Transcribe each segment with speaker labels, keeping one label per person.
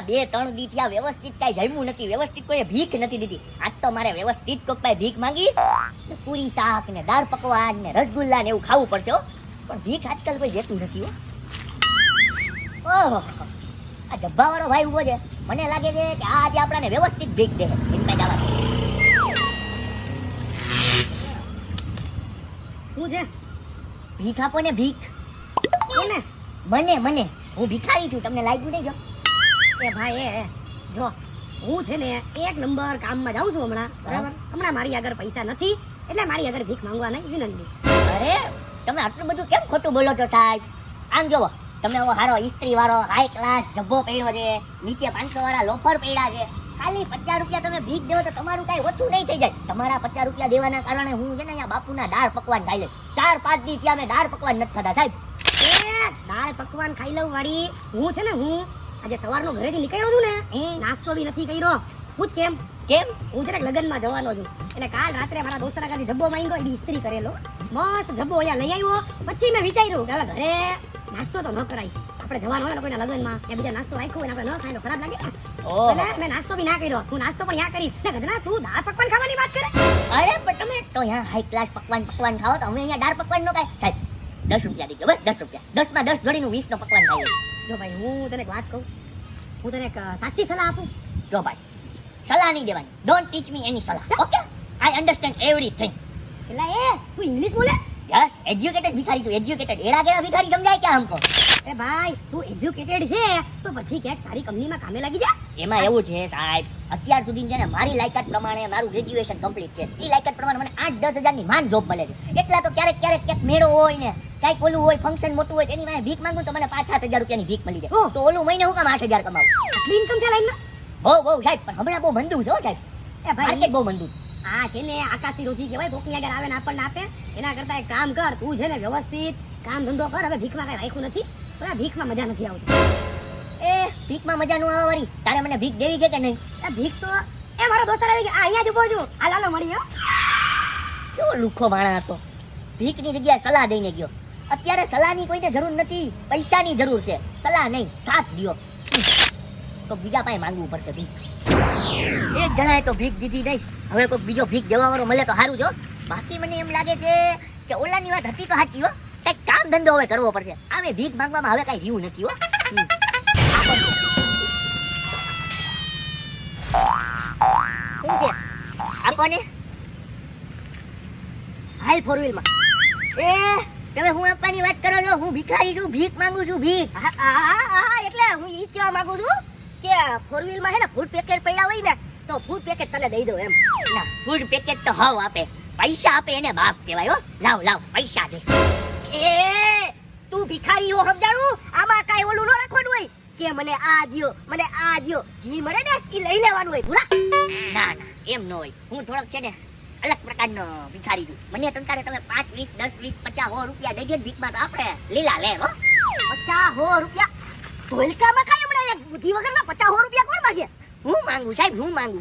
Speaker 1: હમણાં બે ત્રણ દી થયા વ્યવસ્થિત કાંઈ જમ્યું નથી, વ્યવસ્થિત કોઈ ભીખ નથી દીધી. આજ તો મારે વ્યવસ્થિત કોક પાસે ભીખ માંગી. પૂરી શાક ને દાળ પકવાન ને રસગુલ્લા ને એવું ખાવું પડશે પણ ભીખ આજકાલ કોઈ દેતું નથી ઓહો. આ જબ્બાવાળો ભાઈ ઊભો છે. મને લાગે છે કે આજે આપણાને વ્યવસ્થિત ભીખ દે. ઇનસાઇડ
Speaker 2: શું છે?
Speaker 1: ભીખ આપો ને ભીખ.
Speaker 2: કોને
Speaker 1: મને મને. હું ભિખારી છું. તમને લાગ્યું નહીં જો.
Speaker 2: એ ભાઈ એ જો હું છે ને એક નંબર કામમાં જાઉં છું હમણાં બરાબર? હમણાં મારી આગળ પૈસા નથી એટલે મારી આગળ ભીખ માંગવા નહીં વિનંતી.
Speaker 1: અરે તમે આટલું બધું કેમ ખોટું બોલો છો સાહેબ? આમ જોવો તમે એવો હારો ઇસ્ત્રી વાળો હાઈ ક્લાસ જબ્બો પહેર્યો છે નીચે પાંચસો વાળા લોફર પહેર્યા છે. ખાલી પચાસ રૂપિયા તમે ભીખ દેવો તો તમારું કાંઈ ઓછું નહીં થઈ જાય. તમારા પચાસ રૂપિયા દેવાના કારણે હું છે ને અહીંયા બાપુના દાળ પકવાન ખાઈ લઉં ચાર પાંચ દી ત્યાં મેં દાળ પકવાન નથી ખાધા સાહેબ
Speaker 2: દાળ પકવાન ખાઈ લઉં વાળી હું છે ને હું આજે સવારનો ઘરેથી નીકળ્યો છું ને નાસ્તો બી નથી કર્યો. પૂછ કેમ?
Speaker 1: કેમ?
Speaker 2: હું ને લગ્નમાં જવાનો છું. એટલે કાલ રાત્રે મારા દોસ્તના ઘરે જબ્બો માંગ્યો એ ઇસ્ત્રી કરેલો. મસ્ત જબ્બો અહીંયા લઈ આવ્યો. પછી મેં વિચાર્યું કે હવે ઘરે નાસ્તો તો ન કરાય. આપણે જવાનું હોય ને કોઈના લગ્નમાં કે બીજા નાસ્તો રાખ્યો હોય આપણે ન ખાય તો ખરાબ લાગે ને. એટલે મેં નાસ્તો બી ના કર્યો. હું નાસ્તો પણ યા કરીશ. ને ગધના તું દાળ પકવાન ખાવાની વાત કરે?
Speaker 1: અરે પણ તમે તો અહીંયા હાઈ ક્લાસ પકવાન પકવાન ખાઓ તો અમે અહીંયા દાળ પકવાન નો કાંઈ સાહેબ દસ રૂપિયા દીધો બસ દસ રૂપિયા. દસમાં દસ જોડીનું વીસ નો પકવાન ખાઈ
Speaker 2: જો ભાઈ હું તને એક વાત કહું. હું તને એક સાચી સલાહ આપું.
Speaker 1: જો ભાઈ સલાહ નહીં દેવાની. ડોન્ટ ટીચ મી એની સલાહ. ઓકે આઈ અન્ડરસ્ટેન્ડ એવરીથિંગ
Speaker 2: એટલે એ તું ઇંગ્લિશ બોલે?
Speaker 1: યસ એજ્યુકેટેડ ભિખારી છું એજ્યુકેટેડ એડા ગેડા ભિખારી સમજાય કે हमको
Speaker 2: એ ભાઈ તું એજ્યુકેટેડ છે તો પછી ક્યાંક સારી કંપનીમાં કામે લાગી જા
Speaker 1: એમાં એવું છે સાહેબ અત્યાર સુધી છે ને મારી લાયકાત પ્રમાણે મારું ગ્રેજ્યુએશન કમ્પ્લીટ છે એ લાયકાત પ્રમાણે મને આઠ દસ હજારની માન જોબ મળે છે એટલા તો ક્યારેક ક્યારેક ક્યાંક મેળો હોય ને કાંઈક ઓલું હોય ફંક્શન મોટું હોય તો એની મારે ભીખ માંગુ તો મને પાંચ સાત હજાર રૂપિયાની ભીખ મળી
Speaker 2: ઓહ.
Speaker 1: જાય તો ઓલું મહિને હું કામ આઠ હજાર કમાવું
Speaker 2: આટલી ઇન્કમ છે લાઈનમાં
Speaker 1: બહુ બહુ સાહેબ પણ હમણાં બહુ મંદુ છે હો સાહેબ
Speaker 2: એ ભાઈ
Speaker 1: માર્કેટ બહુ મંદુ છે.
Speaker 2: આ છે ને આકાશી રોજી કહેવાય કોકની આગળ આવે ને આપણને આપે. એના કરતા એક કામ કર તું છે ને વ્યવસ્થિત. કામ ધંધો કર હવે ભીખમાં કઈ રાખ્યું નથી. પણ આ ભીખમાં મજા નથી આવતી.
Speaker 1: એ ભીખમાં મજા નું આવે વળી. તારે મને ભીખ દેવી છે કે નહીં?
Speaker 2: આ ભીખ તો એ મારો દોસ્ત આવી ગયો. આ અહીંયા જ ઊભો છું. આ લાલો મળી ગયો
Speaker 1: કેવો લુખો માણા હતો. ભીખની જગ્યાએ સલાહ દઈને ગયો. અત્યારે સલાહની કોઈને જરૂર નથી પૈસાની જરૂર છે. સલાહ નહીં સાથ દ્યો. તો બીજા પાસે માંગવું પડશે ભીખ. એક જણાએ તો ભીખ દીધી નહીં. હવે કોઈ બીજો ભીખ દેવા વાળો મળે તો સારું જો બાકી મને એમ લાગે છે કે ઓલાની વાત હતી તો સાચી હો. કંઈક કામ ધંધો હવે કરવો પડશે. હવે ભીખ માંગવામાં હવે કઈ રહ્યું નથી હો. શું છે ફોર વ્હીલમાં એ હું આપવાની વાત કરો છો? હું ભિખારી છું, ભીખ માંગુ છું, ભીખ.
Speaker 2: હા હા એટલે હું એ કહેવા માંગુ છું કે ફોર હે ને ફૂડ પેકેટ પડ્યા હોય ને તો ફૂડ પેકેટ તને દઈ દઉં એમ.
Speaker 1: ના ફૂડ પેકેટ તો હવ આપે. પૈસા આપે એને બાપ કહેવાય હો. લાવ લાવ, પૈસા દે.
Speaker 2: એ, તું ભિખારી હો સમજાણું? આમાં કાઈ ઓલું ન રાખવાનું હોય. કે મને આ દિયો, મને આ દિયો. જી મળે ને એ લઈ લેવાનું હોય. પૂરા
Speaker 1: ના ના, એમ ન હોય. હું થોડોક છે ને અલગ પ્રકારનો ભિખારી છું. મને તંતારે તમે પાંચ, વીસ, દસ, વીસ, પચાસ હો રૂપિયા દઈ દે ભીખમાં તો આપણે લીલા લે હો.
Speaker 2: પચાસ હો રૂપિયા. ધોલકામાં ખાઈ હમણાં એક બુદ્ધિ વગરના પચાસ હો રૂપિયા કોણ માગે?
Speaker 1: હું માંગુ સાહેબ હું માંગુ.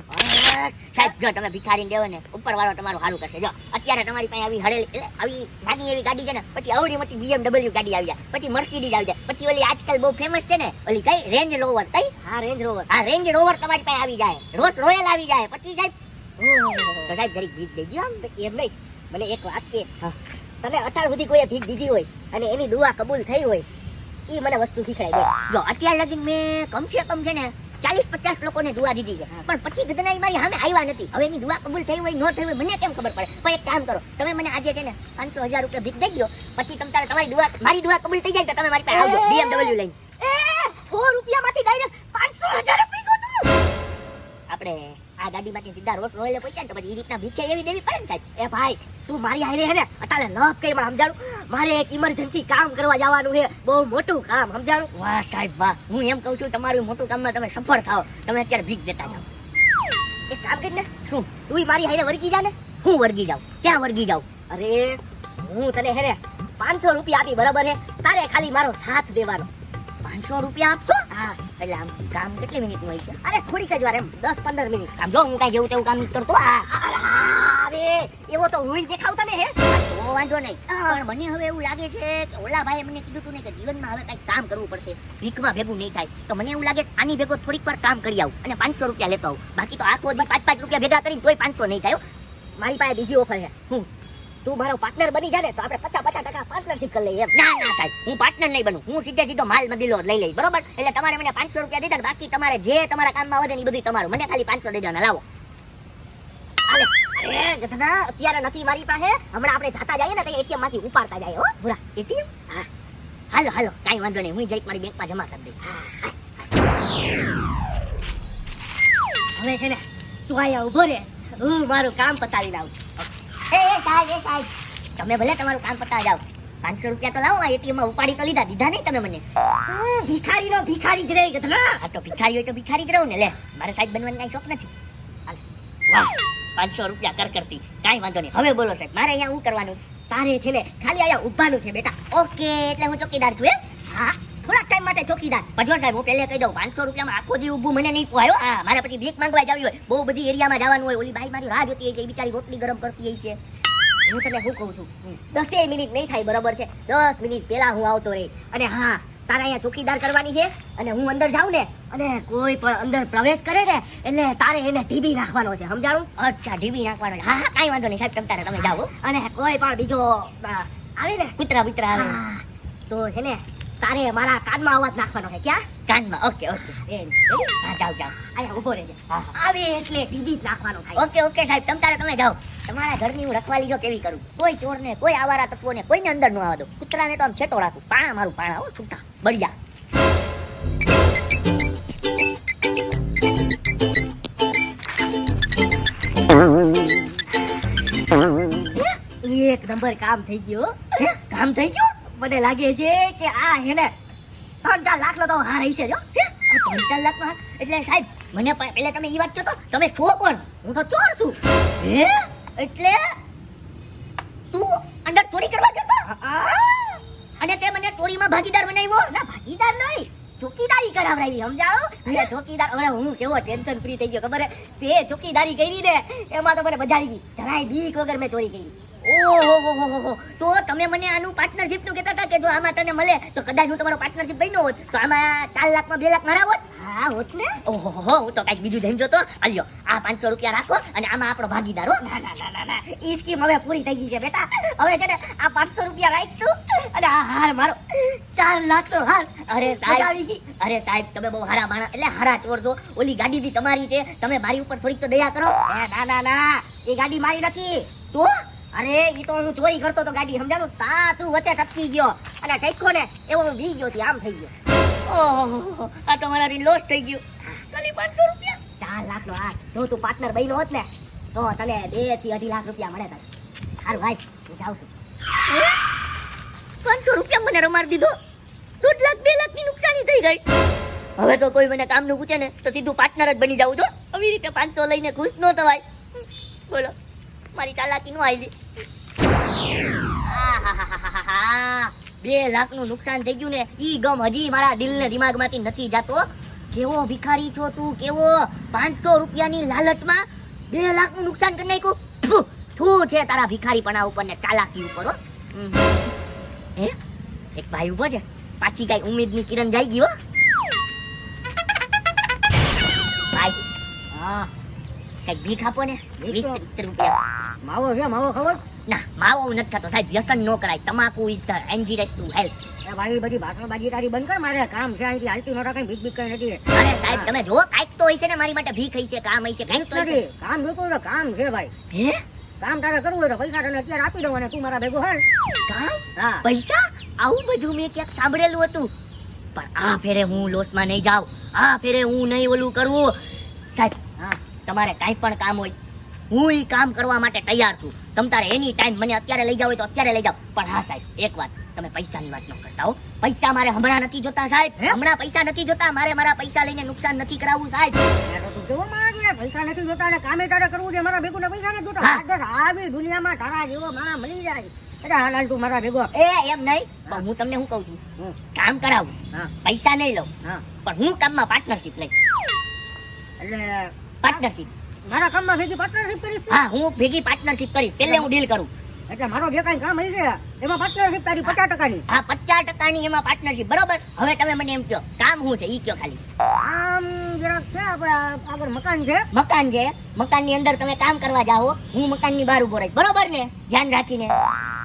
Speaker 1: સાહેબ જો તમે ભિખારીને દેવો ને ઉપર વાળો તમારું સારું કરશે. જો અત્યારે તમારી પાસે આવી હરેલી આવી નાની એવી ગાડી છે ને પછી અવડી મોટી બીએમડબલ્યુ ગાડી આવી જાય પછી મર્સિડીઝ આવી જાય પછી ઓલી આજકાલ બહુ ફેમસ છે ને ઓલી કઈ? રેન્જ રોવર કઈ?
Speaker 2: હા રેન્જ રોવર
Speaker 1: હા રેન્જ રોવર તમારી પાસે આવી જાય. રોસ રોયલ આવી જાય. પછી સાહેબ તો સાહેબ જરીક ભીખ દેજો આમ
Speaker 2: એમ નહીં. મને એક વાત કે તમે અત્યાર સુધી કોઈએ ભીખ દીધી હોય અને એની દુઆ કબૂલ થઈ હોય એ મને વસ્તુ શીખડાય
Speaker 1: જો અત્યાર લગી મેં કમસે કમ છે ને ચાલીસ પચાસ લોકોને દુઆ દીધી છે. પણ પછી ગદનાઈ મારી સામે આવ્યા નથી. હવે એની દુઆ કબૂલ થઈ હોય ન થઈ હોય મને કેમ ખબર પડે? પણ એક કામ કરો. તમે મને આજે છે ને પાંચસો હજાર રૂપિયા ભીખ દઈ ગયો પછી તમે તારે તમારી દુઆ મારી દુઆ કબૂલ થઈ જાય તો તમે મારી પાસે આવજો બીએમડબલ્યુ લઈને.
Speaker 2: સો રૂપિયામાંથી ડાયરેક્ટ પાંચસો હજાર
Speaker 1: આપણે આ ગાડીમાંથી સીધા રોડ રોયલે પહોંચ્યા ને તો પછી એ રીતના ભીખે એવી દેવી પડે ને સાહેબ?
Speaker 2: એ ભાઈ તું મારી હારે હે ને અટાલે લપ કઈ સમજાડું. મારે એક ઇમરજન્સી કામ કરવા જવાનું છે. બહુ મોટું કામ, સમજાણું?
Speaker 1: વાહ, સાહેબ, વાહ. હું એમ કહું છું, તમારું મોટું કામમાં તમે સફળ થાઓ. તમે અત્યારે ભીખ દેતા જાઓ.
Speaker 2: એક કામ કરીને,
Speaker 1: શું?
Speaker 2: તું મારી હારે વર્ગી જા ને.
Speaker 1: હું વર્ગી જાઉં? ક્યાં વર્ગી જાઉં?
Speaker 2: અરે, હું તને હે ને પાંચસો રૂપિયા આપી, બરાબર હે? તારે ખાલી મારો સાથ દેવાનો.
Speaker 1: પાંચસો રૂપિયા આપશો?
Speaker 2: હા,
Speaker 1: એટલે આમ કામ કેટલી મિનિટ છે?
Speaker 2: અરે, થોડીક જ વાર એમ, દસ પંદર મિનિટ.
Speaker 1: આમ જો, હું કાંઈ જેવું તેવું કામ કરતો આ
Speaker 2: અરે એવો તો હું દેખાવ તમે હે?
Speaker 1: ઓ વાંધો નહીં. પણ મને હવે એવું લાગે છે કે ઓલા ભાઈ મને કીધું તું ને કે જીવનમાં હવે કંઈક કામ કરવું પડશે. ભીખમાં ભેગું નહીં થાય. તો મને એવું લાગે આની ભેગો થોડીક વાર કામ કરી આવું અને પાંચસો રૂપિયા લેતો આવું. બાકી તો આખો દી પાંચ પાંચ રૂપિયા ભેગા કરીને તોય પાંચસો નહીં થાય મારી પાસે બીજી ઓફર છે. હું? તું મારો પાર્ટનર બની જાય ને તો આપણે પચાસ પચાસ ટકા પાર્ટનરશીપ કરી લઈએ. ના ના થાય. હું પાર્ટનર નહીં બનું. હું સીધે સીધો માલ મદીલો જ લઈ લઈશ. બરોબર? એટલે તમારે મને પાંચસો રૂપિયા દીધા બાકી તમારે જે તમારા કામમાં વધે ને એ બધું તમારું. મને ખાલી પાંચસો દેજો દેવાના. લાવો. અરે અત્યારે નથી મારી પાસે. હમણાં આપણે જાતા જઈએ ને તો એટીએમમાંથી ઉપાડતા જાય હો. ભૂરા એટીએમ હા. હાલો હાલો કાંઈ વાંધો નહીં હું જઈ મારી બેંકમાં જમા કરી દઈશ.
Speaker 3: હવે છે ને તું અહીંયા ઊભો રે. હું મારું કામ પતાવી આવું
Speaker 1: એ એ સાહેબ એ સાહેબ. તમે ભલે તમારું કામ પતાવી જાઓ પાંચસો રૂપિયા તો લાવો એટીએમમાં ઉપાડી તો લીધા દીધા નહીં તમે મને.
Speaker 3: ભિખારી ભિખારીનો ભિખારી જ રહી ગધરા
Speaker 1: આ તો ભિખારી હોય તો ભિખારી જ રહું ને લે. મારે સાહેબ બનવાની કઈ શોખ નથી. વાહ. પાંચસો રૂપિયા કર કરતી. કાંઈ વાંધો નહીં. હવે બોલો સાહેબ, મારે અહીંયા શું કરવાનું?
Speaker 3: તારે છે ને ખાલી અહીંયા ઊભાનું છે બેટા.
Speaker 1: ઓકે, એટલે હું ચોકીદાર છું, એમ?
Speaker 3: હા, થોડાક ટાઈમ માટે ચોકીદાર.
Speaker 1: પણ સાહેબ, હું પહેલે કહી દઉં, પાંચસો રૂપિયામાં આખો દી ઊભું મને નહીં પોહાયો, હા. મારે પછી ભીખ માંગવા જવી હોય. બહુ બધી એરિયામાં જવાનું હોય, ઓલી બાઈ મારી રાહ જોતી હોય છે, એ બિચારી રોટલી ગરમ કરતી હોય છે.
Speaker 3: હું તને શું કહું છું? દસે મિનિટ નહીં થાય, બરાબર છે? દસ મિનિટ પહેલાં હું આવતો રહી. અને હા તારે અહીંયા ચોકીદાર કરવાની છે અને હું અંદર જાઉં ને અને કોઈ પણ અંદર પ્રવેશ કરે ને એટલે તારે એને ઢીબી નાખવાનો છે સમજાણું?
Speaker 1: અચ્છા ઢીબી નાખવાનો હા હા કાંઈ વાંધો નહીં સાહેબ તમે તારે તમે જાઓ
Speaker 3: અને કોઈ પણ બીજો આવે ને?
Speaker 1: કૂતરા બુતરા આવે.
Speaker 3: તો છે ને તારે મારા કાનમાં અવાજ નાખવાનો છે ક્યાં?
Speaker 1: કાનમાં ઓકે ઓકે? હા જાઓ જાઓ.
Speaker 3: અહીંયા ઊભો રહેજે. આવે એટલે ટીબી જ નાખવાનો થાય.
Speaker 1: ઓકે ઓકે સાહેબ તમ તારે તમે જાઓ. તમારા ઘરની હું રખવાલી જો કેવી કરું? કોઈ ચોર ને કોઈ આવારા તત્વોને કોઈને અંદર ન આવવા દો. કૂતરાને તો આમ છેટો રાખું. પાણા મારું પાણા હો છૂટા. બળિયા
Speaker 3: એક નંબર કામ થઈ ગયો
Speaker 1: કામ થઈ ગયું
Speaker 3: મને લાગે છે કે આ હેને ત્રણ ચાર લાખ નો તો હાર હશે જો.
Speaker 1: ત્રણ ચાર લાખનો હાર? એટલે સાહેબ મને પેલા તમે એ વાત કહો તો તમે છો કોણ?
Speaker 3: હું તો ચોર છું.
Speaker 1: હે? એટલે તું અંદર ચોરી કરવા જતો અને તે ચોરીમાં ભાગીદાર બનાવ્યો?
Speaker 3: ના, ભાગીદાર નહીં, ચોકીદારી કરાવરાવી સમજાણો? અને ચોકીદાર હવે હું કેવો ટેન્શન ફ્રી થઈ ગયો, ખબર? તે ચોકીદારી કરી ને એમાં તો મને બજારી ગઈ. જરાય બીક વગર મેં ચોરી કરી.
Speaker 1: તો તમે મને આનું પાર્ટનરશિપનું કહેતા હતા કે જો આમાં તને મળે, તો કદાચ હું તમારો પાર્ટનરશિપ બન્યો હોત, તો આમાં ચાર લાખમાં બે લાખ મારા હોત?
Speaker 3: હા હોત ને?
Speaker 1: ઓહો હું તો કંઈક બીજું સમજો જોતો અલ્યો આ પાંચસો રૂપિયા રાખો અને આમાં આપણો ભાગીદાર હો.
Speaker 3: ના ના ના ના ના. ઈ સ્કીમ હવે પૂરી થઈ ગઈ છે બેટા. હવે છે ને આ પાંચસો રૂપિયા રાખ તું અને આ હાર મારો. ચાર લાખ નો હાર
Speaker 1: અરે સાહેબ અરે સાહેબ તમે બહુ હારા માણસ એટલે હારા ચોર છો. ઓલી ગાડી બી તમારી છે. તમે મારી ઉપર થોડીક તો દયા કરો.
Speaker 3: ના ના ના એ ગાડી મારી નથી.
Speaker 1: તો?
Speaker 3: અરે ઈ તો હું ચોરી કરતો તો ગાડી સમજાણું? તા તું વચ્ચે ટપકી ગયો. અને ટેકો ને એવો હું બી ગયો આમ થઈ ગયો.
Speaker 1: ઓહો આ તમારા લોસ થઈ ગયું. ખાલી પાંચસો રૂપિયા?
Speaker 3: ચાર લાખ નો હાર જો તું પાર્ટનર બન્યો હોત ને તો તને બેથી અઢી લાખ રૂપિયા મળે તને સારું ભાઈ હું જાઉં છું.
Speaker 1: પાંચસો રૂપિયા મને રમાડી દીધો? દોઢ લાખ બે લાખની નુકસાની થઈ ગઈ. હવે તો કોઈ મને કામનું પૂછે ને તો સીધું પાર્ટનર જ બની જાઉં છો આવી રીતે પાંચસો લઈને ખુશ ન થવાય. બોલો મારી ચાલાકી નું આવી આહાહાહાહા. બે લાખનું નુકસાન થઈ ગયું ને ઈ ગમ હજી મારા દિલને દિમાગમાંથી નથી જાતો. કેવો ભિખારી છો તું કેવો? પાંચસો રૂપિયાની લાલચમાં બે લાખનું નુકસાન કરી નાખ્યું. થુ, છે તારા ભિખારીપણા ઉપર ને ચાલાકી ઉપર હો. હે? એક ભાઈ ઊભો છે. પાછી કઈ ઉમેદની કિરણ જાય ગઈ હો. ભાઈ હા. કંઈક ભીખ આપો ને? વીસ ત્રીસ રૂપિયા.
Speaker 3: માવો છે માવો ખબર?
Speaker 1: ના માવો નથી ખાતો સાહેબ વ્યસન નો કરાય તમાકુ is the dangerous to health
Speaker 3: એ ભાઈ બધી ભાષણબાજી તારી બંધ કર મારે કામ છે અહીંથી હાલતી નોટા કઈ ભીખ ભીખ કઈ નથી
Speaker 1: અરે સાહેબ તમે જો કાઈક તો હશે ને મારી માટે ભીખ હશે કામ હશે કાંઈક તો હશે
Speaker 3: કામ જોતું તો કામ છે ભાઈ
Speaker 1: હે
Speaker 3: કામ તારે કરવું હોય તો પૈસા તને અત્યારે આપી દઉં અને તું મારા ભેગો હાલ
Speaker 1: કામ પૈસા આવું બધું મેં ક્યાંક સાંભળેલું હતું પણ આ ફેરે હું લોસમાં નહીં જાઉં આ ફેરે હું નહીં ઓલું કરવું સાહેબ
Speaker 3: હા
Speaker 1: તમારે કાંઈ પણ કામ હોય હું ઈ કામ કરવા માટે તૈયાર છું તમ તારે એની ટાઈમ મને અત્યારે લઈ જાવ તો અત્યારે લઈ જાવ પણ હા સાહેબ એક વાત તમે પૈસાની વાત ન કરતા હો. પૈસા મારે હમણાં નથી જોતા સાહેબ. હમણાં પૈસા નથી જોતા મારે મારા પૈસા લઈને નુકસાન નથી કરાવવું સાહેબ.
Speaker 3: પૈસા નથી જોતા ને કામે તારે કરવું છે? મારા ભેગું પૈસા નથી જોતા. આવી દુનિયામાં તારા જેવો મારા મળી જાય. અરે હાલ તું મારા ભેગો.
Speaker 1: એ એમ નહીં. પણ હું તમને શું કહું છું. કામ કરાવું.
Speaker 3: હા.
Speaker 1: પૈસા નહીં લઉં.
Speaker 3: હા.
Speaker 1: પણ હું કામમાં પાર્ટનરશિપ લઈશ.
Speaker 3: એટલે
Speaker 1: પાર્ટનરશિપ
Speaker 3: મારા કામમાં ભેગી પાર્ટનરશિપ કરીશ
Speaker 1: હા હું ભેગી પાર્ટનરશિપ કરીશ. પેલે હું ડીલ કરું.
Speaker 4: એટલે મારો જે કાંઈ કામ હશે એમાં પાર્ટનરશિપ તારી પચાસ ટકાની.
Speaker 1: હા પચાસ ટકાની એમાં પાર્ટનરશિપ બરોબર? હવે તમે મને એમ કહો કામ શું છે? ઈ કયો ખાલી.
Speaker 4: આમ જરાક છે આપણે આગળ મકાન છે.
Speaker 1: મકાન છે? મકાનની અંદર તમે કામ કરવા જાઓ હું મકાનની બહાર ઊભો રહીશ. બરોબર ને? ધ્યાન રાખીને.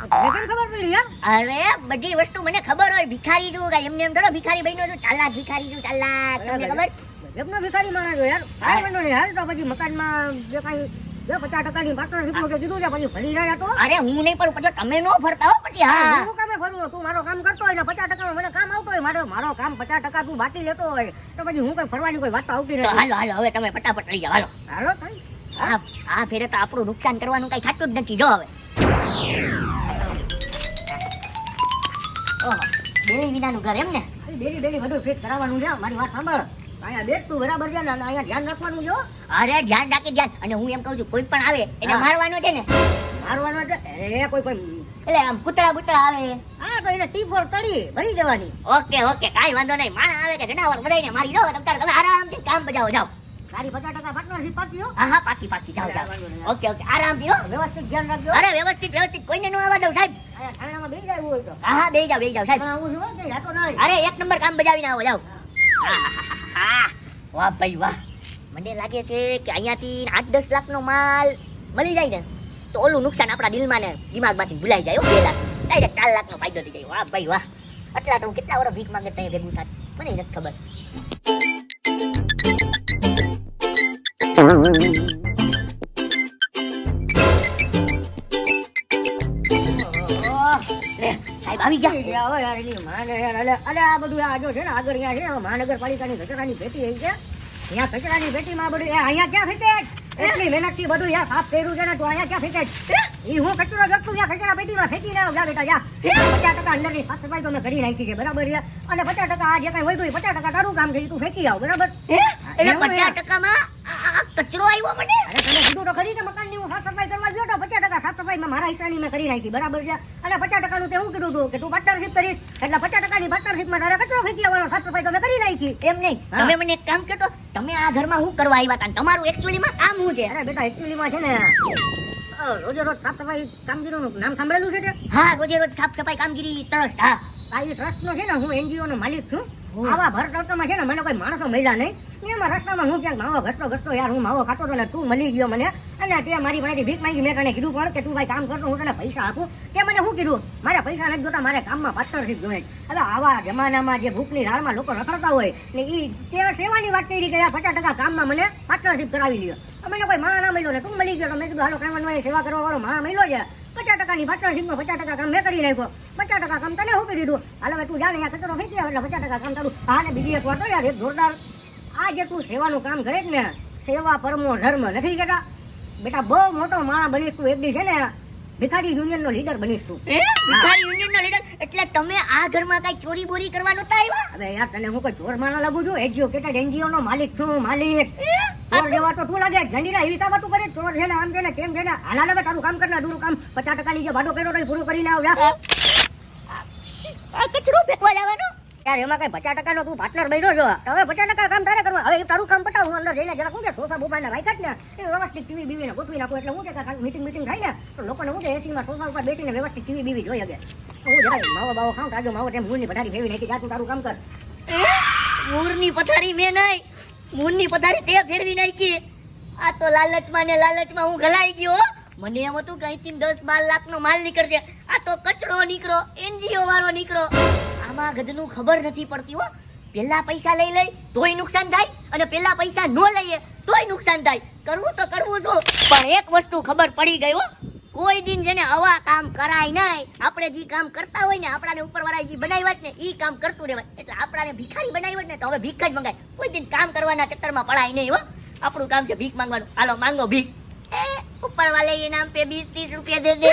Speaker 4: ખબર
Speaker 1: અરે બધી વસ્તુ મને ખબર હોય. ભિખારી છું એમને એમ ભિખારી બન્યો છું. ચાલાક ભિખારી છું ચાલાક. તમને ખબર?
Speaker 4: ગજબનો ભિખારી માણસ છે યાર કાંઈ વાંધો નહીં હાલ તો પછી મકાનમાં જે કાંઈ જે પચાસ ટકાની જે કીધું છે પછી ફરી રહ્યા તો.
Speaker 1: અરે હું નહીં પણ પછી તમે નો ફરતા હો પછી હા.
Speaker 4: હું કામે ફરવું તું મારો કામ કરતો હોય ને પચાસ ટકા મને કામ આવતો હોય મારો મારો કામ પચાસ ટકા તું બાકી લેતો હોય તો પછી હું કઈ ફરવાની કોઈ વાત આવતી નથી.
Speaker 1: હાલો હાલો હવે તમે ફટાફટ રહી જાઓ હાલો.
Speaker 4: હાલો ભાઈ
Speaker 1: આ આ ફેરે તો આપણું નુકસાન કરવાનું કઈ થતું જ નથી જો હવે. ઓહો બેલી વિનાનું ઘર એમ ને?
Speaker 4: ડેલી ડેલી બધું ફિટ કરાવવાનું છે મારી વાત સાંભળ. અહીંયા બેઠ તું બરાબર છે ને અહીંયા ધ્યાન રાખવાનું છે
Speaker 1: અરે ધ્યાન રાખી ધ્યાન. અને હું એમ કહું છું કોઈ પણ આવે એને મારવાનો છે ને.
Speaker 4: મારવાનો છે? અરે કોઈ કોઈ.
Speaker 1: એટલે આમ કૂતરા બુતરા આવે.
Speaker 4: હા તો એને ટી ફોર તળી ભરી દેવાની.
Speaker 1: ઓકે ઓકે કાઈ વાંધો નહીં. માણા આવે કે જનાવર બધાને મારી દો તમ તારે તમે આરામથી કામ બજાવો જાઓ.
Speaker 4: સારી પચાસ ટકા પાર્ટનરશિપ પાકી હો?
Speaker 1: હા હા પાકી પાકી જાઓ જાઓ. ઓકે ઓકે આરામથી હો.
Speaker 4: વ્યવસ્થિત ધ્યાન રાખજો.
Speaker 1: અરે વ્યવસ્થિત વ્યવસ્થિત કોઈને ન આવવા દઉં સાહેબ. હા હા બેહી જાવ બેહી જાવ સાહેબ.
Speaker 4: હું
Speaker 1: અરે એક નંબર કામ બજાવીને આવો જાઓ. વાહ, ભાઈ, વાહ. મને લાગે છે કે અહીંયાથી આઠ દસ લાખનો માલ મળી જાય ને, તો ઓલું નુકસાન આપણા દિલમાં ને દિમાગમાંથી ભૂલાઈ જાય બે લાખ. ડાયરેક્ટ ચાર લાખનો ફાયદો થઈ જાય. વાહ, ભાઈ, વાહ. આટલા તો હું કેટલા વર્ષ ભીખ માંગે ત્યાં ભેગું થાય? મને નથી ખબર. આવી ગયા
Speaker 4: યાર એની માને યાર. અલે આ બધું આ જો છે ને આગળ અહીંયા છે ને મહાનગરપાલિકાની કચરાની પેટી આવી છે. અહીંયા કચરાની પેટીમાં બધું એ અહીંયા ક્યાં ફેંકે? એટલી મહેનતથી બધું યાર સાફ કર્યું છે ને તું અહીંયા ક્યાં ફેંકે? ઈ હું કચરો જતું ત્યાં કચરા પેટીમાં ફેંકી રહ્યો જા બેટા જા. પચાસ ટકા અંદરની સાફ સફાઈ તો મેં કરી નાખી છે બરાબર છે? અને પચાસ ટકા આ જે કઈ હોય તો પચાસ ટકા તારું કામ છે તું ફેંકી આવ બરાબર?
Speaker 1: એટલે પચાસ
Speaker 4: યાર.
Speaker 1: ટકામાં કચરો આવ્યો મને?
Speaker 4: અરે તમે કીધું તો ખરી કે મકાનની હું સાફ સફાઈ કરવા ગયો તો પચાસ ટકા સાફ સફાઈમાં મારા હિસ્સાની મેં કરી રાખી બરાબર છે? અને પચાસ ટકાનું તે હું કીધું હતું કે તું પાર્ટનરશિપ કરીશ. એટલે પચાસ ટકાની પાર્ટનરશિપમાં તારે કચરો ફેંકી આવવાનો સાફ સફાઈ તમે કરી નાખી.
Speaker 1: એમ નહીં. તમે મને એક કામ કહો તો તમે આ ઘરમાં શું કરવા આવ્યા હતા? તમારું એકચ્યુઅલીમાં કામ શું છે?
Speaker 4: અરે બેટા એકચ્યુઅલીમાં છે ને રોજે રોજ સાફ સફાઈ કામગીરીનું નામ સાંભળેલું છે તે?
Speaker 1: હા રોજે રોજ સાફ સફાઈ કામગીરી ટ્રસ્ટ હા.
Speaker 4: આ એ ટ્રસ્ટનો છે ને હું એનજીઓ નો માલિક છું. આવા ભર તડકામાં છે ને મને કોઈ માણસો મળ્યા નહીં. એમાં રસ્તામાં હું ક્યાંક માવો ઘસતો ઘસતો યાર હું માવો ખાતો હતો ને તું મળી ગયો મને. અને તે મારી પાસેથી ભીખ માંગી. મેં તને કીધું પણ કે તું ભાઈ કામ કરતો હું તને પૈસા આપું. તે મને શું કીધું? મારે પૈસા નથી જોતા મારે કામમાં પાર્ટનરશિપ જોઈએ હવે આવા જમાનામાં જે ભૂખની રાળમાં લોકો રખડતા હોય ને એ તે સેવાની વાત કરી કે પચાસ ટકા કામમાં મને પાર્ટનરશિપ કરાવી લ્યો. મને કોઈ માણા ના મળ્યો ને તું મળી ગયો તો મેં કીધું હાલો કામ નહીં, સેવા કરવા વાળો માણા મળ્યો છે. પચાસ ટકાની પાર્ટનરશિપમાં પચાસ ટકા કામ મેં કરી નાખ્યો. પચાસ ટકા કામ તને શું કરી દીધું હાલ હવે તું જાણે અહીંયા કચરો ફેંકી એટલે પચાસ ટકા કામ તારું હા ને બીજી એક વાત યાર એક જોરદાર. આ જે તું સેવાનું કામ કરે ને સેવા પરમો ધર્મ નથી કહેતા બેટા બહુ મોટો માણસ બનીશ. તું એક દી છે ને ભિખારી યુનિયનનો લીડર બનીશ. તું
Speaker 1: ભિખારી યુનિયન નો લીડર એટલે તમે આ ઘરમાં કઈ ચોરી બોરી કરવા નતા આવ્યા?
Speaker 4: હવે યાર તને હું કોઈ ચોર માણસ લાગુ છું? એજ્યુકેટેડ એનજીઓ નો માલિક છું માલિક. ચોર જેવા તો તું લાગે. ગંડીના એવી કામ તું કરે. ચોર છે ને આમ છે ને કેમ છે ને. હાલ હવે તારું કામ કરના દૂર કામ. પચાસ ટકા જે ભાડો કર્યો તો પૂરું કરીને આવ્યા
Speaker 1: આ કચરો ફેંકવા જવાનો?
Speaker 4: યાર એમાં કઈ પચાસ ટકાનો તું પાર્ટનર બન્યો છો? હવે પચાસ ટકા કામ તારે કરવા હવે તારું કામ પટાવ હું અંદર જઈને જરા શું છે, સોફા બોફા ને રાખ્યા જ ને વ્યવસ્થિત ટીવી બીવી ને ગોઠવી નાખું. એટલે હું છે મીટિંગ મીટિંગ થાય ને, તો લોકોને હું છે એસી માં સોફા ઉપર બેસીને વ્યવસ્થિત ટીવી બીવી જોઈ શકે. હું જરા માવો બાવો ખાઉં તાજો માવો તેમ મૂળની પથારી ફેરવી નાખી, જા તું તારું કામ કર.
Speaker 1: મૂળની પથારી મેં નહીં. મૂળની પથારી તે ફેરવી નાખી. આ તો લાલચમાં ને લાલચમાં હું ગલાઈ ગયો મને એમ હતું કે અહીંથી દસ બાર લાખનો માલ નીકળશે. આ તો કચરો નીકળો, એનજીઓ વાળો નીકળો. આમાં ગધનું ખબર નથી પડતી હો. પહેલા પૈસા લઈ લઈ, તોય નુકસાન થાય અને પહેલા પૈસા ન લઈએ, તોય નુકસાન થાય. કરવું તો કરવું શું પણ એક વસ્તુ ખબર પડી ગઈ હો. કોઈ દિન જેને આવા કામ કરાય નહીં. આપણે જે કામ કરતા હોય ને, આપણાને ઉપરવાળા જે બનાવ્યા ને એ કામ કરતું રહેવાય. એટલે આપણાને ભિખારી બનાવ્યો ને, તો હવે ભીખ જ મંગાય. કોઈ દિન કામ કરવાના ચક્કરમાં પડાય નહીં હો. આપણું કામ છે ભીખ માંગવાનું. હાલો, માંગો ભીખ. એ, ઉપરવાલે એ નામ પે બીસ ત્રીસ રૂપિયા દે દે.